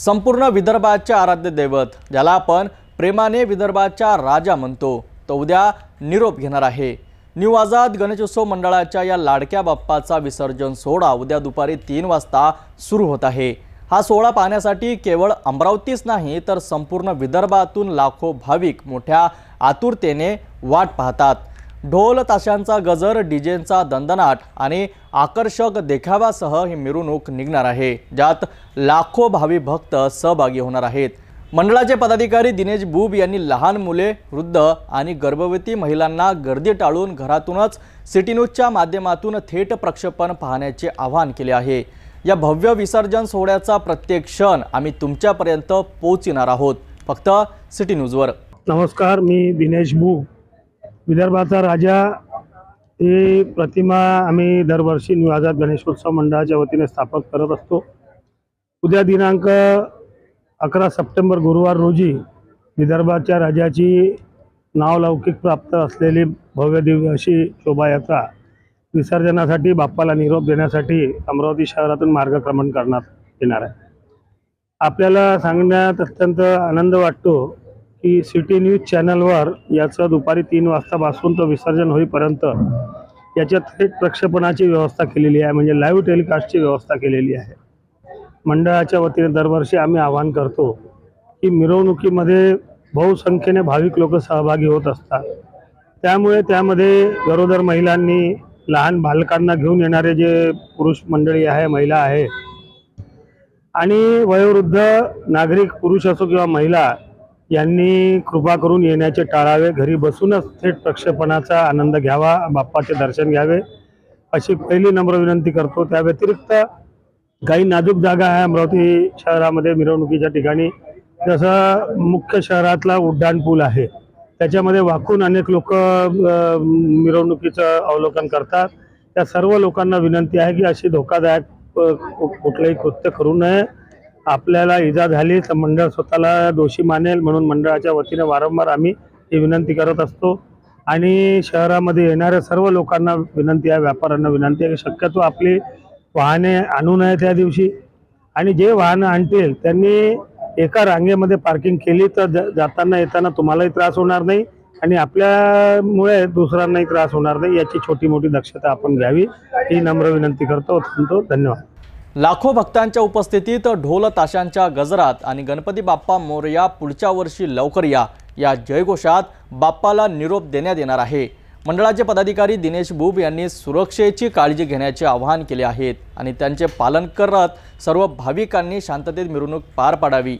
संपूर्ण विदर्भाचे आराध्य दैवत ज्याला आपण प्रेमाने विदर्भाच्या राजा म्हणतो तो उद्या निरोप घेणार आहे. न्यू आझाद गणेशोत्सव मंडळाच्या या लाडक्या बाप्पाचा विसर्जन सोहळा उद्या दुपारी तीन वाजता सुरू होत आहे. हा सोहळा पाहण्यासाठी केवळ अमरावतीच नाही तर संपूर्ण विदर्भातून लाखो भाविक मोठ्या आतुरतेने वाट पाहतात. ढोल ताशांचा गजर डीजेंचा दंदनाट आणि आकर्षक देखाव्यासह ही मिरवणूक निघणार आहे ज्यात लाखो भावी भक्त सहभागी होणार आहेत. मंडळाचे पदाधिकारी दिनेश बुब यांनी लहान मुले वृद्ध आणि गर्भवती महिलांना गर्दी टाळून घरातूनच सिटी न्यूजच्या माध्यमातून थेट प्रक्षेपण पाहण्याचे आवाहन केले आहे. या भव्य विसर्जन सोहळ्याचा प्रत्येक क्षण आम्ही तुमच्यापर्यंत पोहोचणार आहोत. फक्त सिटी न्यूजवर. नमस्कार मी दिनेश बू विदर्भाचा राजा ही प्रतिमा आम्ही दरवर्षी न्यू आझाद गणेशोत्सव मंडळाच्या वतीने स्थापक करत असतो. उद्या दिनांक अकरा सप्टेंबर गुरुवार रोजी विदर्भाच्या राजाची नावलौकिक प्राप्त असलेली भव्य दिव्य अशी शोभायात्रा विसर्जनासाठी बाप्पाला निरोप देण्यासाठी अमरावती शहरातून मार्गक्रमण करण्यात येणार आहे. आपल्याला सांगण्यात अत्यंत आनंद वाटतो की सिटी न्यूज चॅनलवर याचं दुपारी तीन वाजतापासून तो विसर्जन होईपर्यंत याच्या थेट प्रक्षेपणाची व्यवस्था केलेली आहे म्हणजे लाईव्ह टेलिकास्टची व्यवस्था केलेली आहे. मंडळाच्या वतीने दरवर्षी आम्ही आवाहन करतो की मिरवणुकीमध्ये बहुसंख्येने भाविक लोक सहभागी होत असतात. त्यामुळे त्यामध्ये गरोदर महिलांनी लहान बालकांना घेऊन येणारे जे पुरुष मंडळी आहे महिला आहे आणि वयोवृद्ध नागरिक पुरुष असो किंवा महिला यांनी कृपा करून येण्याचे टाळावे घरी बसूनच थेट प्रक्षेपणाचा आनंद घ्यावा बाप्पाचे दर्शन घ्यावे अशी पहिली नम्र विनंती करतो. त्या व्यतिरिक्त काही नाजूक जागा आहे अमरावती शहरामध्ये मिरवणुकीच्या ठिकाणी. जसं मुख्य शहरातला उड्डाण पूल आहे. त्याच्यामध्ये वाकून अनेक लोक मिरवणुकीचं अवलोकन करतात. त्या सर्व लोकांना विनंती आहे की अशी धोकादायक कु- कुठलंही कृत्य करू नये. आपल्याला इजा झाली तर मंडळ स्वतःला दोषी मानेल म्हणून मंडळाच्या वतीने वारंवार आम्ही ही विनंती करत असतो. आणि शहरामध्ये येणाऱ्या सर्व लोकांना विनंती आहे व्यापाऱ्यांना विनंती आहे की शक्यतो आपली वाहने आणू नये त्या दिवशी. आणि जे वाहनं आणतील त्यांनी एका रांगेमध्ये पार्किंग केली तर जाताना येताना तुम्हालाही त्रास होणार नाही आणि आपल्यामुळे दुसऱ्यांनाही त्रास होणार नाही याची छोटी मोठी दक्षता आपण घ्यावी. ही नम्र विनंती करतो. धन्यवाद. लाखो भक्तांच्या उपस्थितीत ढोल ताशांच्या गजरात आणि गणपती बाप्पा मोरया पुढच्या वर्षी लवकर या. या जयघोषात बाप्पाला निरोप देण्यात येणार आहे. मंडळाचे पदाधिकारी दिनेश बुब यांनी सुरक्षेची काळजी घेण्याचे आवाहन केले आहेत आणि त्यांचे पालन करत सर्व भाविकांनी शांततेत मिरवणूक पार पाडावी.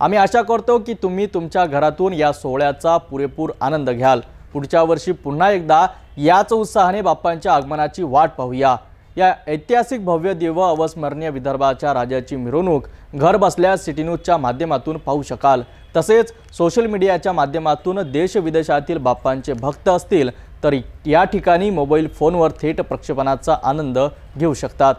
आम्ही आशा करतो की तुम्ही तुमच्या घरातून या सोहळ्याचा पुरेपूर आनंद घ्याल. पुढच्या वर्षी पुन्हा एकदा याच उत्साहाने बाप्पांच्या आगमनाची वाट पाहूया. या ऐतिहासिक भव्य दिव्य अवस्मरणीय विदर्भाच्या राजाची मिरवणूक घर बसल्या सिटी न्यूजच्या माध्यमातून पाहू शकाल. तसेच सोशल मीडियाच्या माध्यमातून देश विदेशातील बाप्पांचे भक्त असतील तर या ठिकाणी मोबाईल फोनवर थेट प्रक्षेपणाचा आनंद घेऊ शकतात.